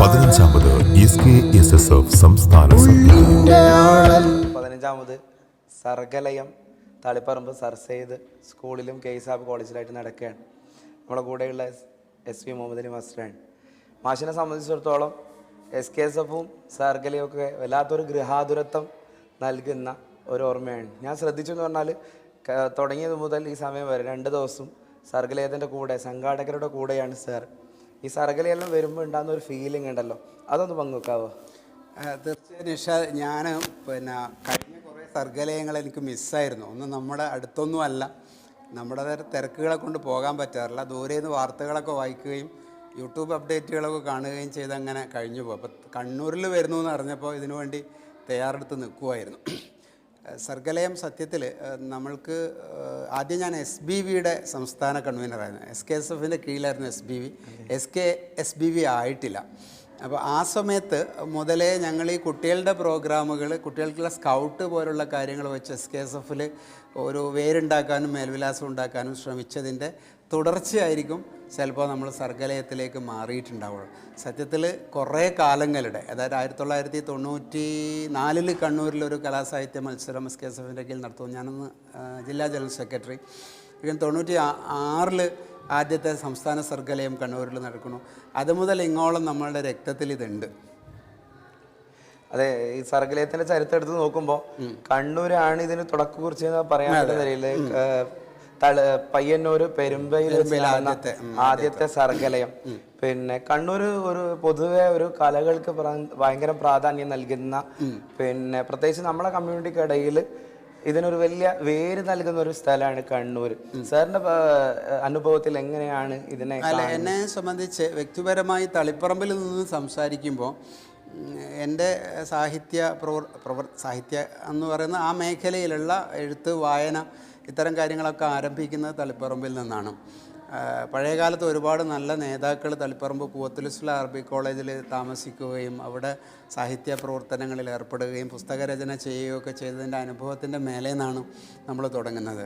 പതിനഞ്ചാമത് S K S S F സംസ്ഥാന സമ്മേളനം. പതിനഞ്ചാമത് സർഗലയം തളിപ്പറമ്പ് സർ സെയ്ദ് സ്കൂളിലും കെ സാബ് കോളേജിലായിട്ട് നടക്കുകയാണ്. നമ്മളെ കൂടെയുള്ള എസ് വി മുഹമ്മദ് അലി മാസ്റ്ററാണ്. മാഷിനെ സംബന്ധിച്ചിടത്തോളം എസ് കെ എസ് എഫും സർഗലയും ഒക്കെ വല്ലാത്തൊരു ഗൃഹാതുരത്വം നൽകുന്ന ഒരു ഓർമ്മയാണ്. ഞാൻ ശ്രദ്ധിച്ചു എന്ന് പറഞ്ഞാൽ തുടങ്ങിയത് മുതൽ ഈ സമയം വരെ രണ്ട് ദിവസം സർഗലയത്തിന്റെ കൂടെ സംഘാടകരുടെ കൂടെയാണ് സാർ. ഈ സർഗലയെല്ലാം വരുമ്പോൾ ഉണ്ടാകുന്ന ഒരു ഫീലിംഗ് ഉണ്ടല്ലോ. അതൊന്ന് പങ്കുവെക്കാവോ? തീർച്ചയായും നിഷ ഞാൻ പിന്നെ കഴിഞ്ഞ കുറേ സർഗലയങ്ങൾ എനിക്ക് മിസ്സായിരുന്നു ഒന്ന് നമ്മുടെ അടുത്തൊന്നും അല്ല. നമ്മുടെ തര- തിരക്കുകളെ കൊണ്ട് പോകാൻ പറ്റാറില്ല. ദൂരെ നിന്ന് വാർത്തകളൊക്കെ വായിക്കുകയും യൂട്യൂബ് അപ്ഡേറ്റുകളൊക്കെ കാണുകയും ചെയ്ത് അങ്ങനെ കഴിഞ്ഞു പോകും അപ്പോൾ കണ്ണൂരിൽ വരുന്നു എന്ന് അറിഞ്ഞപ്പോൾ ഇതിനുവേണ്ടി തയ്യാറെടുത്ത് നിൽക്കുമായിരുന്നു സർഗലയം സത്യത്തിൽ നമ്മൾക്ക് ആദ്യം ഞാൻ എസ് ബി വിയുടെ സംസ്ഥാന കൺവീനറായിരുന്നു എസ് കെ എസ് എഫിന്റെ കീഴിലായിരുന്നു S B V S K S B V ആയിട്ടില്ല. അപ്പോൾ ആ സമയത്ത് മുതലേ ഞങ്ങൾ ഈ കുട്ടികളുടെ പ്രോഗ്രാമുകൾ കുട്ടികൾക്കുള്ള സ്കൗട്ട് പോലുള്ള കാര്യങ്ങൾ വെച്ച് എസ് കെ എസ് എഫിൽ ഒരു വേരുണ്ടാക്കാനും മേൽവിലാസം ഉണ്ടാക്കാനും ശ്രമിച്ചതിന്റെ തുടർച്ചയായിരിക്കും ചിലപ്പോൾ നമ്മൾ സർഗലയത്തിലേക്ക് മാറിയിട്ടുണ്ടാവുള്ളൂ. സത്യത്തിൽ കുറേ കാലങ്ങളുടെ അതായത് ആയിരത്തി തൊള്ളായിരത്തി തൊണ്ണൂറ്റി നാലിൽ കണ്ണൂരിലൊരു കലാസാഹിത്യ മത്സരം എസ് കെ എസ് എഫിന്റെ കീഴിൽ നടത്തുന്നു. ഞാനന്ന് ജില്ലാ ജനറൽ സെക്രട്ടറി. പിന്നെ തൊണ്ണൂറ്റി ആറിൽ ആദ്യത്തെ സംസ്ഥാന സർഗലയം കണ്ണൂരിൽ നടക്കുന്നു. അത് മുതൽ ഇങ്ങോളം നമ്മളുടെ രക്തത്തിൽ ഇതുണ്ട്. അതെ ഈ സർഗലയത്തിന്റെ ചരിത്രം എടുത്ത് നോക്കുമ്പോൾ കണ്ണൂരാണ് ഇതിന് തുടക്കം കുറിച്ച് പറയാൻ പയ്യന്നൂര് പെരുമ്പയിൽ വെച്ച് ആദ്യത്തെ, സർഗലയം. പിന്നെ കണ്ണൂർ ഒരു പൊതുവെ ഒരു കലകൾക്ക് ഭയങ്കര പ്രാധാന്യം നൽകുന്ന പിന്നെ പ്രത്യേകിച്ച് നമ്മളെ കമ്മ്യൂണിറ്റിക്കിടയിൽ ഇതിനൊരു വലിയ വേര് നൽകുന്ന ഒരു സ്ഥലമാണ് കണ്ണൂർ സാറിന്റെ അനുഭവത്തിൽ എങ്ങനെയാണ് ഇതിനെ അല്ല എന്നെ സംബന്ധിച്ച് വ്യക്തിപരമായി തളിപ്പറമ്പിൽ നിന്ന് സംസാരിക്കുമ്പോൾ എന്റെ സാഹിത്യ പ്രവർ പ്രവർ സാഹിത്യ എന്ന് പറയുന്ന ആ മേഖലയിലുള്ള എഴുത്ത് വായന ഇത്തരം കാര്യങ്ങളൊക്കെ ആരംഭിക്കുന്നത് തളിപ്പറമ്പിൽ നിന്നാണ്. പഴയകാലത്ത് ഒരുപാട് നല്ല നേതാക്കൾ തളിപ്പറമ്പ് പൂവത്തുലുസ്ല അറബി കോളേജിൽ താമസിക്കുകയും അവിടെ സാഹിത്യ പ്രവർത്തനങ്ങളിൽ ഏർപ്പെടുകയും പുസ്തകരചന ചെയ്യുകയൊക്കെ ചെയ്തതിന്റെ അനുഭവത്തിന്റെ മേലെ നിന്നാണ് നമ്മൾ തുടങ്ങുന്നത്.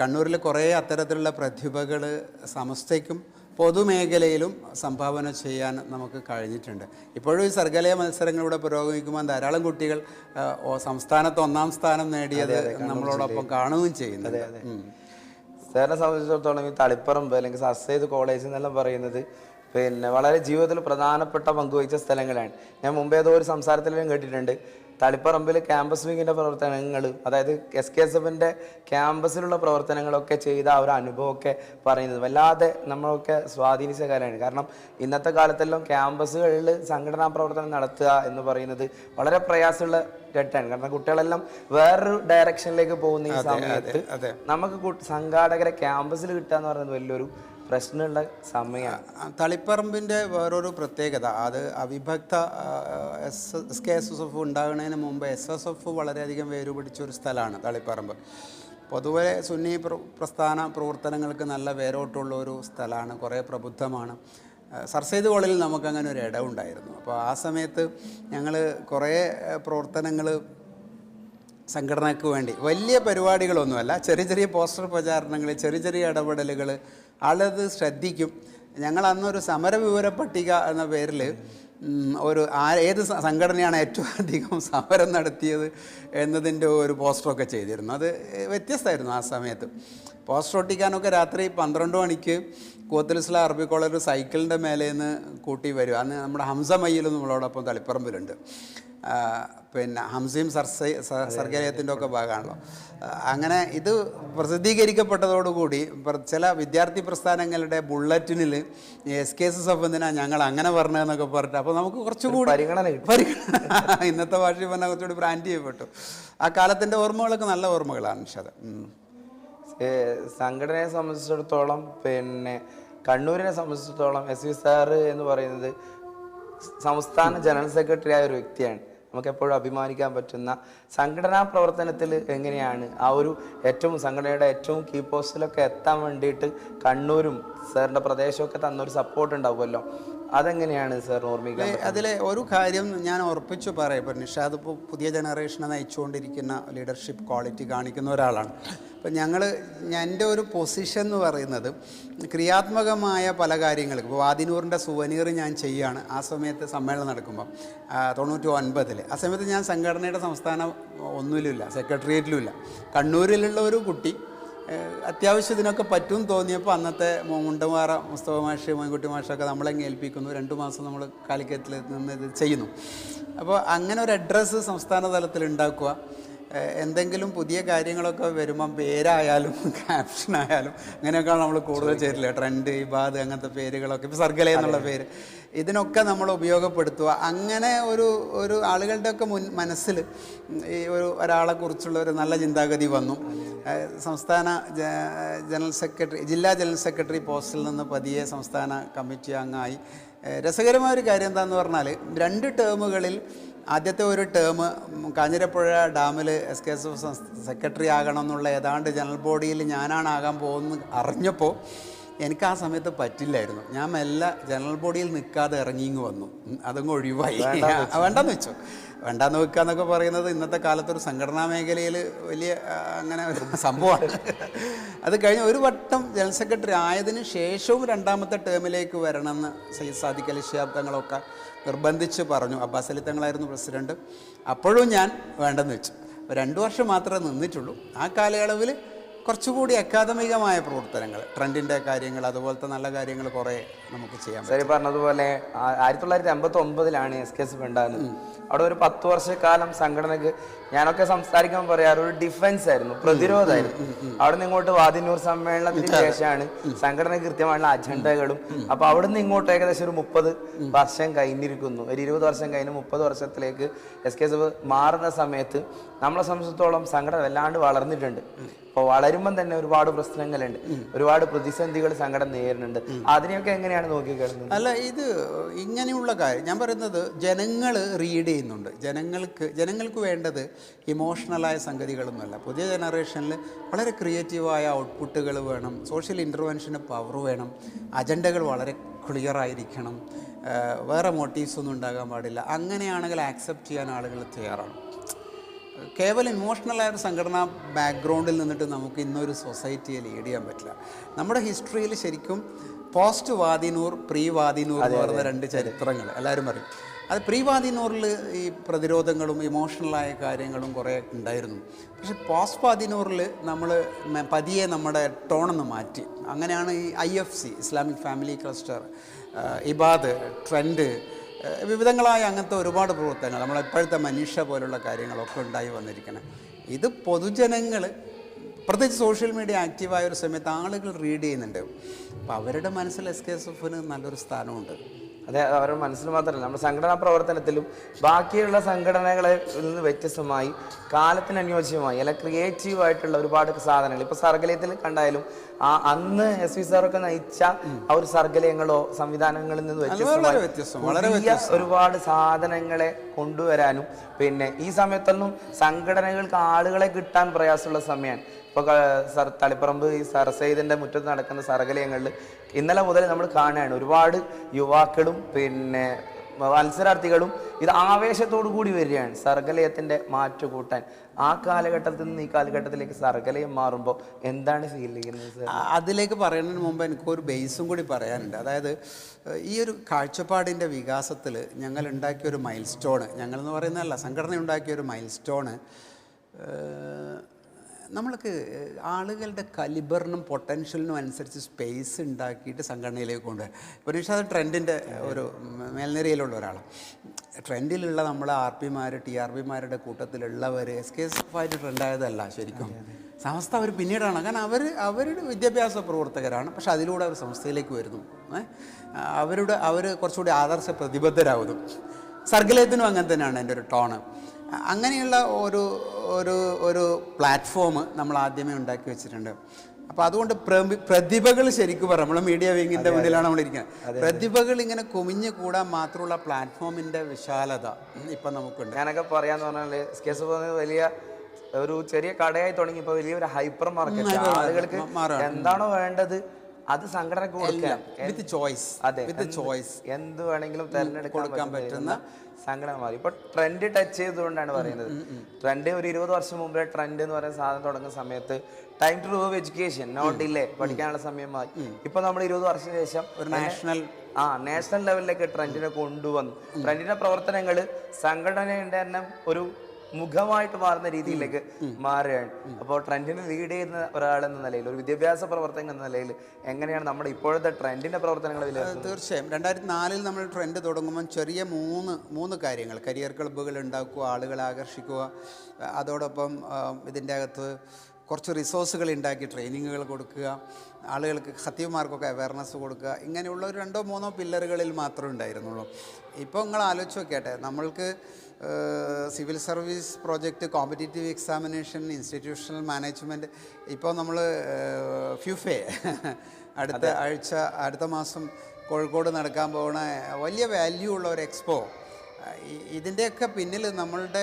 കണ്ണൂരിൽ കുറേ അത്തരത്തിലുള്ള പ്രതിഭകൾ സമസ്തയ്ക്കും പൊതുമേഖലയിലും സംഭാവന ചെയ്യാൻ നമുക്ക് കഴിഞ്ഞിട്ടുണ്ട്. ഇപ്പോഴും ഈ സർഗലയ മത്സരങ്ങളിലൂടെ പുരോഗമിക്കുമ്പോൾ ധാരാളം കുട്ടികൾ സംസ്ഥാനത്ത് ഒന്നാം സ്ഥാനം നേടിയത് നമ്മളോടൊപ്പം കാണുകയും ചെയ്യുന്നുണ്ട്. ഉം. സാറിനെ സംബന്ധിച്ചിടത്തോളം ഈ തളിപ്പറമ്പ് അല്ലെങ്കിൽ സസ്സേത് കോളേജ് എന്നെല്ലാം പറയുന്നത് പിന്നെ വളരെ ജീവിതത്തിൽ പ്രധാനപ്പെട്ട പങ്കുവഹിച്ച സ്ഥലങ്ങളാണ്. ഞാൻ മുമ്പേ ഏതോ ഒരു സംസാരത്തിലും കേട്ടിട്ടുണ്ട്. തളിപ്പറമ്പിൽ ക്യാമ്പസ് വിങ്ങിന്റെ പ്രവർത്തനങ്ങൾ അതായത് എസ് കെ എസ് എഫിന്റെ ക്യാമ്പസിലുള്ള പ്രവർത്തനങ്ങളൊക്കെ ചെയ്ത ആ ഒരു അനുഭവമൊക്കെ പറയുന്നത്. വല്ലാതെ നമ്മളൊക്കെ സ്വാധീനിച്ച കാര്യമാണ്. കാരണം ഇന്നത്തെ കാലത്തെല്ലാം ക്യാമ്പസുകളിൽ സംഘടനാ പ്രവർത്തനം നടത്തുക എന്ന് പറയുന്നത് വളരെ പ്രയാസമുള്ള ഘട്ടമാണ്. കാരണം കുട്ടികളെല്ലാം വേറൊരു ഡയറക്ഷനിലേക്ക് പോകുന്ന ഈ സമയത്ത് നമുക്ക് സംഘാടകരെ ക്യാമ്പസിൽ കിട്ടുക എന്ന് പറയുന്നത് വലിയൊരു പ്രശ്നമുള്ള സമയമാണ്. ആ, തളിപ്പറമ്പിന്റെ വേറൊരു പ്രത്യേകത അത് അവിഭക്ത S S K S S F ഉണ്ടാകുന്നതിന് മുമ്പ് എസ് എസ് എഫ് വളരെയധികം വേരുപിടിച്ച ഒരു സ്ഥലമാണ് തളിപ്പറമ്പ്. പൊതുവെ സുന്നി പ്ര പ്രസ്ഥാന പ്രവർത്തനങ്ങൾക്ക് നല്ല വേരോട്ടുള്ള ഒരു സ്ഥലമാണ് കുറേ പ്രബുദ്ധമാണ്. സർസൈദ് കോളേജിൽ നമുക്കങ്ങനെ ഒരു ഇടമുണ്ടായിരുന്നു അപ്പോൾ ആ സമയത്ത് ഞങ്ങൾ കുറേ പ്രവർത്തനങ്ങൾ സംഘടനയ്ക്ക് വേണ്ടി. വലിയ പരിപാടികളൊന്നുമല്ല. ചെറിയ ചെറിയ പോസ്റ്റർ പ്രചാരണങ്ങൾ ചെറിയ ചെറിയ ഇടപെടലുകൾ. ആളത് ശ്രദ്ധിക്കും. ഞങ്ങൾ അന്നൊരു സമരവിവര പട്ടിക എന്ന പേരിൽ ഒരു ആ ഏത് സംഘടനയാണ് ഏറ്റവും അധികം സമരം നടത്തിയത് എന്നതിന്റെ ഒരു പോസ്റ്ററൊക്കെ ചെയ്തിരുന്നു. അത് വ്യത്യസ്തമായിരുന്നു ആ സമയത്ത്. പോസ്റ്റർ ഒട്ടിക്കാനൊക്കെ രാത്രി പന്ത്രണ്ട് മണിക്ക് കൂത്തലിസ്ല അറബി കോളേജ് സൈക്കിളിന്റെ മേലെ നിന്ന് കൂട്ടി വരും. അന്ന് നമ്മുടെ ഹംസമയ്യിലും നമ്മളോടൊപ്പം തളിപ്പറമ്പിലുണ്ട്. പിന്നെ ഹംസയും സർസൈ സർ സർഗലയത്തിന്റെ ഒക്കെ ഭാഗമാണല്ലോ. അങ്ങനെ ഇത് പ്രസിദ്ധീകരിക്കപ്പെട്ടതോടുകൂടി പ്ര- ചില വിദ്യാർത്ഥി പ്രസ്ഥാനങ്ങളുടെ ബുള്ളറ്റിനിൽ എസ് കെ എസ് എഫ് എന്തിനാ ഞങ്ങൾ അങ്ങനെ പറഞ്ഞതെന്നൊക്കെ പറഞ്ഞിട്ട് അപ്പോൾ നമുക്ക് കുറച്ചുകൂടി. പരിഗണന ഇന്നത്തെ ഭാഷയിൽ പറഞ്ഞാൽ കുറച്ചുകൂടി ബ്രാൻഡ് ചെയ്യപ്പെട്ടു. ആ കാലത്തിന്റെ ഓർമ്മകളൊക്കെ നല്ല ഓർമ്മകളാണ് നിഷാദ്. സംഘടനയെ സംബന്ധിച്ചിടത്തോളം പിന്നെ കണ്ണൂരിനെ സംബന്ധിച്ചിടത്തോളം എസ് വി സാറ് എന്ന് പറയുന്നത് സംസ്ഥാന ജനറൽ സെക്രട്ടറി ആയ ഒരു വ്യക്തിയാണ്. നമുക്ക് എപ്പോഴും അഭിമാനിക്കാൻ പറ്റുന്ന സംഘടനാ പ്രവർത്തനത്തിൽ എങ്ങനെയാണ്? ആ ഒരു ഏറ്റവും സംഘടനയുടെ ഏറ്റവും കീ പോസ്റ്റിലൊക്കെ എത്താൻ വേണ്ടിയിട്ട് കണ്ണൂരും സാറിന്റെ പ്രദേശമൊക്കെ തന്നൊരു സപ്പോർട്ട് ഉണ്ടാവുമല്ലോ. അതെങ്ങനെയാണ് സാർ ഓർമ്മിക്കാൻ ഏ, അതിലെ ഒരു കാര്യം ഞാൻ ഉറപ്പിച്ചു പറയാം ഇപ്പോൾ നിഷാദ് ഇപ്പോൾ പുതിയ ജനറേഷനെ നയിച്ചുകൊണ്ടിരിക്കുന്ന ലീഡർഷിപ്പ് ക്വാളിറ്റി കാണിക്കുന്ന ഒരാളാണ്. അപ്പം ഞങ്ങൾ എന്റെ ഒരു പൊസിഷൻ എന്ന് പറയുന്നത് ക്രിയാത്മകമായ പല കാര്യങ്ങൾ ഇപ്പോൾ വാദിനൂറിന്റെ സുവനീർ ഞാൻ ചെയ്യുകയാണ് ആ സമയത്ത് സമ്മേളനം നടക്കുമ്പം തൊണ്ണൂറ്റി ഒൻപതിൽ ആ സമയത്ത് ഞാൻ സംഘടനയുടെ സംസ്ഥാന ഒന്നുമില്ല സെക്രട്ടേറിയറ്റിലുമില്ല കണ്ണൂരിലുള്ള ഒരു കുട്ടി അത്യാവശ്യം ഇതിനൊക്കെ പറ്റും തോന്നിയപ്പോൾ അന്നത്തെ മുണ്ടമാറ മുസ്തഫ മാഷ് മോൻകുട്ടി മാഷൊക്കെ നമ്മളെ ഏൽപ്പിക്കുന്നു. രണ്ട് മാസം നമ്മൾ കാലിക്കറ്റിൽ നിന്ന് ഇത് ചെയ്യുന്നു. അപ്പോൾ അങ്ങനെ ഒരു അഡ്രസ്സ് സംസ്ഥാന തലത്തിൽ ഉണ്ടാക്കുക. എന്തെങ്കിലും പുതിയ കാര്യങ്ങളൊക്കെ വരുമ്പം പേരായാലും ക്യാപ്ഷനായാലും അങ്ങനെയൊക്കെയാണ് നമ്മൾ കൂടുതൽ ചേരില്ല ട്രെൻഡ് ഇബാദ് അങ്ങനത്തെ പേരുകളൊക്കെ. ഇപ്പോൾ സർഗല എന്നുള്ള പേര്. ഇതിനൊക്കെ നമ്മൾ ഉപയോഗപ്പെടുത്തുക. അങ്ങനെ ഒരു ഒരു ആളുകളുടെയൊക്കെ മുൻ മനസ്സിൽ ഈ ഒരു ഒരാളെക്കുറിച്ചുള്ള ഒരു നല്ല ചിന്താഗതി വന്നു. സംസ്ഥാന ജനറൽ സെക്രട്ടറി ജില്ലാ ജനറൽ സെക്രട്ടറി പോസ്റ്റിൽ നിന്ന് പതിയെ സംസ്ഥാന കമ്മിറ്റി അംഗമായി. രസകരമായ ഒരു കാര്യം എന്താണെന്ന് പറഞ്ഞാൽ രണ്ട് ടേമുകളിൽ ആദ്യത്തെ ഒരു ടേം കാഞ്ഞിരപ്പുഴ ഡാമിൽ S K S F secretary ആകണം എന്നുള്ള ഏതാണ്ട് ജനറൽ ബോഡിയിൽ ഞാനാണ് ആകാൻ പോകുന്നത് അറിഞ്ഞപ്പോൾ എനിക്ക് ആ സമയത്ത് പറ്റില്ലായിരുന്നു. ഞാൻ മെല്ലെ ജനറൽ ബോഡിയിൽ നിൽക്കാതെ ഇറങ്ങിങ്ങ് വന്നു. അതങ്ങ് ഒഴിവായി. വേണ്ടെന്ന് വെച്ചു. വേണ്ടാന്ന് വെക്കുക എന്നൊക്കെ പറയുന്നത് ഇന്നത്തെ കാലത്ത് ഒരു സംഘടനാ മേഖലയിൽ വലിയ അങ്ങനെ ഒരു സംഭവമാണ്. അത് കഴിഞ്ഞ ഒരു വട്ടം ജനറൽ സെക്രട്ടറി ആയതിനു ശേഷവും രണ്ടാമത്തെ ടേമിലേക്ക് വരണമെന്ന് സയ്യിദ് സാദിഖ് അലി ശിഹാബ് തങ്ങളൊക്കെ നിർബന്ധിച്ച് പറഞ്ഞു. അബ്ബാസ് അലി തങ്ങളായിരുന്നു പ്രസിഡന്റ്. അപ്പോഴും ഞാൻ വേണ്ടെന്ന് വെച്ചു. രണ്ടു വർഷം മാത്രമേ നിന്നിട്ടുള്ളൂ. ആ കാലയളവിൽ കുറച്ചുകൂടി അക്കാദമികമായ പ്രവർത്തനങ്ങൾ ട്രെൻഡിന്റെ കാര്യങ്ങൾ അതുപോലത്തെ നല്ല കാര്യങ്ങൾ കുറേ നമുക്ക് ചെയ്യാം ശരി പറഞ്ഞതുപോലെ ആയിരത്തി തൊള്ളായിരത്തി അമ്പത്തി ഒമ്പതിലാണ് എസ് കെ എസ് ഉണ്ടാകുന്നത് അവിടെ ഒരു പത്ത് വർഷക്കാലം സംഘടനക്ക് ഞാനൊക്കെ സംസാരിക്കാൻ പറയാറ് ഒരു ഡിഫൻസ് ആയിരുന്നു പ്രതിരോധമായിരുന്നു. അവിടെ നിന്ന് ഇങ്ങോട്ട് വാദിന്നൂർ സമ്മേളനത്തിന് ശേഷമാണ് സംഘടന കൃത്യമായുള്ള അജണ്ടകളും. അപ്പൊ അവിടെ നിന്ന് ഇങ്ങോട്ട് ഏകദേശം ഒരു മുപ്പത് വർഷം കഴിഞ്ഞിരിക്കുന്നു. ഒരു ഇരുപത് വർഷം കഴിഞ്ഞ് മുപ്പത് വർഷത്തിലേക്ക് എസ് കെ എസ് എഫ് മാറുന്ന സമയത്ത് നമ്മളെ സംബന്ധിച്ചിടത്തോളം സംഘടന വല്ലാണ്ട് വളർന്നിട്ടുണ്ട്. അപ്പോൾ വളരുമ്പം തന്നെ ഒരുപാട് പ്രശ്നങ്ങളുണ്ട്. ഒരുപാട് പ്രതിസന്ധികൾ സങ്കടം നേരിടുന്നുണ്ട്. അതിനെയൊക്കെ എങ്ങനെയാണ് നോക്കിക്കാണുന്നത്? അല്ല ഇത് ഇങ്ങനെയുള്ള കാര്യം. ഞാൻ പറയുന്നത് ജനങ്ങൾ റീഡ് ചെയ്യുന്നുണ്ട്. ജനങ്ങൾക്ക് ജനങ്ങൾക്ക് വേണ്ടത് ഇമോഷണലായ സംഗതികളൊന്നുമല്ല. പുതിയ ജനറേഷനിൽ വളരെ ക്രിയേറ്റീവായ ഔട്ട്പുട്ടുകൾ വേണം. സോഷ്യൽ ഇന്റർവെൻഷന് പവർ വേണം. അജണ്ടകൾ വളരെ ക്ലിയർ ആയിരിക്കണം. വേറെ മോട്ടീവ്സ് ഒന്നും ഉണ്ടാകാൻ പാടില്ല. അങ്ങനെയാണെങ്കിൽ ആക്സെപ്റ്റ് ചെയ്യാൻ ആളുകൾ തയ്യാറാണ്. കേവലം ഇമോഷണലായ ഒരു സംഘടനാ ബാക്ക്ഗ്രൗണ്ടിൽ നിന്നിട്ട് നമുക്ക് ഇന്നൊരു സൊസൈറ്റിയെ ലീഡ് ചെയ്യാൻ പറ്റില്ല. നമ്മുടെ ഹിസ്റ്ററിയിൽ ശരിക്കും പോസ്റ്റ് വാദിനൂർ പ്രീ വാദിനൂർ എന്ന് പറയുന്ന രണ്ട് ചരിത്രങ്ങൾ. എല്ലാവരും പറയും. അത് പ്രീ വാദിനൂറിൽ ഈ പ്രതിരോധങ്ങളും ഇമോഷണലായ കാര്യങ്ങളും കുറേ ഉണ്ടായിരുന്നു. പക്ഷേ പോസ്റ്റ് വാദിനൂറിൽ നമ്മൾ പതിയെ നമ്മുടെ ടോണൊന്ന് മാറ്റി. അങ്ങനെയാണ് ഈ I F C Islamic family cluster ഇബാദ് trend വിവിധങ്ങളായ അങ്ങനത്തെ ഒരുപാട് പ്രവർത്തനങ്ങൾ നമ്മളെ ഇപ്പോഴത്തെ മനുഷ്യ പോലുള്ള കാര്യങ്ങളൊക്കെ ഉണ്ടായി വന്നിരിക്കണം. ഇത് പൊതുജനങ്ങൾ പ്രത്യേകിച്ച് സോഷ്യൽ മീഡിയ ആക്റ്റീവായ ഒരു സമയത്ത് ആളുകൾ റീഡ് ചെയ്യുന്നുണ്ട്. അപ്പോൾ അവരുടെ മനസ്സിൽ എസ് കെ എസ് എഫിന് നല്ലൊരു സ്ഥാനമുണ്ട്. അതെ അവരുടെ മനസ്സിൽ മാത്രമല്ല നമ്മുടെ സംഘടനാ പ്രവർത്തനത്തിലും ബാക്കിയുള്ള സംഘടനകളെ നിന്ന് വ്യത്യസ്തമായി കാലത്തിന് അനുയോജ്യമായി അല്ല ക്രിയേറ്റീവ് ആയിട്ടുള്ള ഒരുപാട് സാധനങ്ങൾ. ഇപ്പൊ സർഗലയത്തിൽ കണ്ടായാലും ആ അന്ന് എസ് വി സാറൊക്കെ നയിച്ച ആ ഒരു സർഗലയങ്ങളോ സംവിധാനങ്ങളിൽ നിന്ന് വ്യത്യസ്തമായി ഒരുപാട് സാധനങ്ങളെ കൊണ്ടുവരാനും പിന്നെ ഈ സമയത്തൊന്നും സംഘടനകൾക്ക് ആളുകളെ കിട്ടാൻ പ്രയാസമുള്ള സമയമാണ്. ഇപ്പൊ സർ തളിപ്പറമ്പ് ഈ സർസൈദിന്റെ മുറ്റത്ത് നടക്കുന്ന സർഗലയങ്ങളിൽ ഇന്നലെ മുതൽ നമ്മൾ കാണുകയാണ്. ഒരുപാട് യുവാക്കളും പിന്നെ മത്സരാർത്ഥികളും ഇത് ആവേശത്തോടു കൂടി വരികയാണ്. സർഗലയത്തിന്റെ മാറ്റു കൂട്ടാൻ. ആ കാലഘട്ടത്തിൽ നിന്ന് ഈ കാലഘട്ടത്തിലേക്ക് സർഗലയം മാറുമ്പോൾ എന്താണ് ഫീൽ ചെയ്യുന്നത് അതിലേക്ക് പറയുന്നതിന് മുമ്പ് എനിക്കൊരു ബേസും കൂടി പറയാനുണ്ട്. അതായത് ഈ ഒരു കാഴ്ചപ്പാടിന്റെ വികാസത്തിൽ ഞങ്ങൾ ഉണ്ടാക്കിയ ഒരു മൈൽ സ്റ്റോണ് ഞങ്ങളെന്ന് പറയുന്നതല്ല സംഘടന ഉണ്ടാക്കിയ ഒരു മൈൽ സ്റ്റോണ് നമ്മൾക്ക് ആളുകളുടെ കലിബറിനും പൊട്ടൻഷ്യലിനും അനുസരിച്ച് സ്പേസ് ഉണ്ടാക്കിയിട്ട് സംഘടനയിലേക്ക് കൊണ്ടുവരാം ഇപ്പോൾ നിഷാദ് ട്രെൻഡിന്റെ ഒരു മേൽനിരയിലുള്ള ഒരാളാണ്. ട്രെൻഡിലുള്ള നമ്മൾ ആർ പിമാർ ടി ആർ പിമാരുടെ കൂട്ടത്തിലുള്ളവർ എസ് കെ എസ് എഫ് ആയിട്ട് ട്രെൻഡായതല്ല ശരിക്കും സംസ്ഥ അവർ പിന്നീടാണ്. കാരണം അവർ അവരുടെ വിദ്യാഭ്യാസ പ്രവർത്തകരാണ്. പക്ഷെ അതിലൂടെ അവർ സംസ്ഥയിലേക്ക് വരുന്നു. അവരുടെ അവർ കുറച്ചുകൂടി ആദർശ പ്രതിബദ്ധരാകുന്നു സർഗലയത്തിനും അങ്ങനെ തന്നെയാണ് എന്റെ ഒരു ടോണ്. അങ്ങനെയുള്ള ഒരു ഒരു ഒരു പ്ലാറ്റ്ഫോം നമ്മൾ ആദ്യമേ ഉണ്ടാക്കി വെച്ചിട്ടുണ്ട്. അപ്പോൾ അതുകൊണ്ട് പ്രതിഭകൾ ശരിക്കും പറയാം നമ്മൾ മീഡിയ വിങ്ങിന്റെ മുന്നിലാണ് നമ്മളിരിക്കുന്നത് പ്രതിഭകൾ ഇങ്ങനെ കുമിഞ്ഞു കൂടാൻ മാത്രമുള്ള പ്ലാറ്റ്ഫോമിന്റെ വിശാലത ഇപ്പം നമുക്കുണ്ട്. ഞാനൊക്കെ പറയാന്ന് പറഞ്ഞാൽ സ്കേസ് വലിയ ഒരു ചെറിയ കടയായി തുടങ്ങി ഇപ്പോൾ വലിയൊരു ഹൈപ്പർ മാർക്കറ്റ് ആളുകൾക്ക് എന്താണോ വേണ്ടത് അത് സംഘടന കൊടുക്കാം വിത്ത് ചോയ്സ് അതെ വിത്ത് എന്ത് ചോയ്സ് എന്ത് വേണമെങ്കിലും തെരഞ്ഞെടുക്കാൻ പറ്റുന്ന സംഘടന മാറി. ഇപ്പൊ ട്രെൻഡ് ടച്ച് ചെയ്തുകൊണ്ടാണ് പറയുന്നത്. ട്രെൻഡ് ഒരു ഇരുപത് വർഷം മുമ്പേ ട്രെൻഡ് എന്ന് പറയുന്ന സാധനം തുടങ്ങുന്ന സമയത്ത് time to rev education note ഇല്ലേ പഠിക്കാനുള്ള സമയം മാറി. ഇപ്പൊ നമ്മൾ ഇരുപത് വർഷത്തിന് ശേഷം ഒരു നാഷണൽ ആ നാഷണൽ ലെവലിലേക്ക് ട്രെൻഡിനെ കൊണ്ടുവന്നു. ട്രെൻഡിന്റെ പ്രവർത്തനങ്ങൾ സംഘടനയുടെ തന്നെ ഒരു മുഖമായിട്ട് മാറുന്ന രീതിയിലേക്ക് മാറുകയാണ്. അപ്പോൾ ട്രെൻഡിനെ ലീഡ് ചെയ്യുന്ന ഒരാൾ എന്ന നിലയിൽ ഒരു വിദ്യാഭ്യാസ പ്രവർത്തകൻ എന്ന നിലയിൽ എങ്ങനെയാണ് നമ്മുടെ ഇപ്പോഴത്തെ ട്രെൻഡിന്റെ പ്രവർത്തനങ്ങൾ തീർച്ചയായും. രണ്ടായിരത്തി നാലിൽ നമ്മൾ ട്രെൻഡ് തുടങ്ങുമ്പോൾ ചെറിയ മൂന്ന് മൂന്ന് കാര്യങ്ങൾ. കരിയർ ക്ലബ്ബുകൾ ഉണ്ടാക്കുക ആളുകളെ ആകർഷിക്കുക അതോടൊപ്പം ഇതിന്റെ അകത്ത് കുറച്ച് റിസോഴ്സുകൾ ഉണ്ടാക്കി ട്രെയിനിങ്ങുകൾ കൊടുക്കുക ആളുകൾക്ക് സത്യമാർക്കൊക്കെ അവയർനെസ് കൊടുക്കുക ഇങ്ങനെയുള്ള ഒരു രണ്ടോ മൂന്നോ പില്ലറുകളിൽ മാത്രമേ ഉണ്ടായിരുന്നുള്ളൂ. ഇപ്പോൾ നിങ്ങൾ ആലോചിച്ച് നോക്കിയാട്ടെ നമ്മൾക്ക് civil service project competitive examination institutional management ഇപ്പോൾ നമ്മൾ ഫ്യൂഫെ. അടുത്ത ആഴ്ച അടുത്ത മാസം കോഴിക്കോട് നടക്കാൻ പോകുന്ന വലിയ വാല്യൂ ഉള്ള ഒരു എക്സ്പോ ഇതിന്റെയൊക്കെ പിന്നിൽ നമ്മളുടെ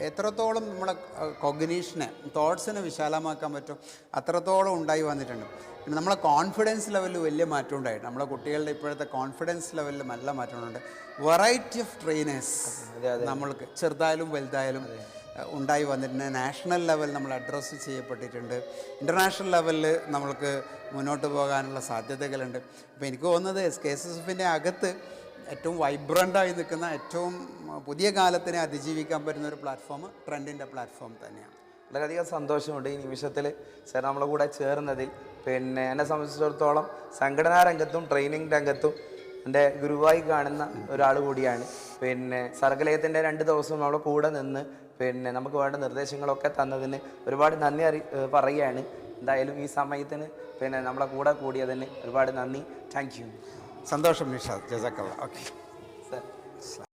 എത്രത്തോളം നമ്മളെ കൊഗ്നീഷനെ തോട്ട്സിനെ വിശാലമാക്കാൻ പറ്റും അത്രത്തോളം ഉണ്ടായി വന്നിട്ടുണ്ട്. പിന്നെ നമ്മളെ കോൺഫിഡൻസ് ലെവലിൽ വലിയ മാറ്റം ഉണ്ടായിട്ടുണ്ട് നമ്മളെ കുട്ടികളുടെ ഇപ്പോഴത്തെ കോൺഫിഡൻസ് ലെവലിൽ നല്ല മാറ്റമുണ്ട് വെറൈറ്റി ഓഫ് ട്രെയിനേഴ്സ് നമ്മൾക്ക് ചെറുതായാലും വലുതായാലും ഉണ്ടായി വന്നിട്ടുണ്ട്. നാഷണൽ ലെവൽ നമ്മൾ അഡ്രസ്സ് ചെയ്യപ്പെട്ടിട്ടുണ്ട്. ഇന്റർനാഷണൽ ലെവലിൽ നമ്മൾക്ക് മുന്നോട്ട് പോകാനുള്ള സാധ്യതകളുണ്ട്. അപ്പോൾ എനിക്ക് തോന്നുന്നത് എസ് കെ എസ് എസ് എഫിന്റെ അകത്ത് ഏറ്റവും വൈബ്രന്റായി നിൽക്കുന്ന ഏറ്റവും പുതിയ കാലത്തിനെ അതിജീവിക്കാൻ പറ്റുന്ന ഒരു പ്ലാറ്റ്ഫോം ട്രെൻഡിന്റെ പ്ലാറ്റ്ഫോം തന്നെയാണ്. വളരെയധികം സന്തോഷമുണ്ട് ഈ നിമിഷത്തിൽ സാർ നമ്മളെ കൂടെ ചേർന്നതിൽ. പിന്നെ എന്നെ സംബന്ധിച്ചിടത്തോളം സംഘടനാ രംഗത്തും ട്രെയിനിങ് രംഗത്തും എന്റെ ഗുരുവായി കാണുന്ന ഒരാൾ കൂടിയാണ്. പിന്നെ സർഗലയത്തിന്റെ രണ്ട് ദിവസം നമ്മളെ കൂടെ നിന്ന് പിന്നെ നമുക്ക് വേണ്ട നിർദ്ദേശങ്ങളൊക്കെ തന്നതിന് ഒരുപാട് നന്ദി അറി പറയുകയാണ്. എന്തായാലും ഈ സമയത്തിന് പിന്നെ നമ്മളെ കൂടെ കൂടിയതിന് ഒരുപാട് നന്ദി. Thank you. സന്തോഷം നിഷാദ് ജസാക്കല്ല ഓക്കെ.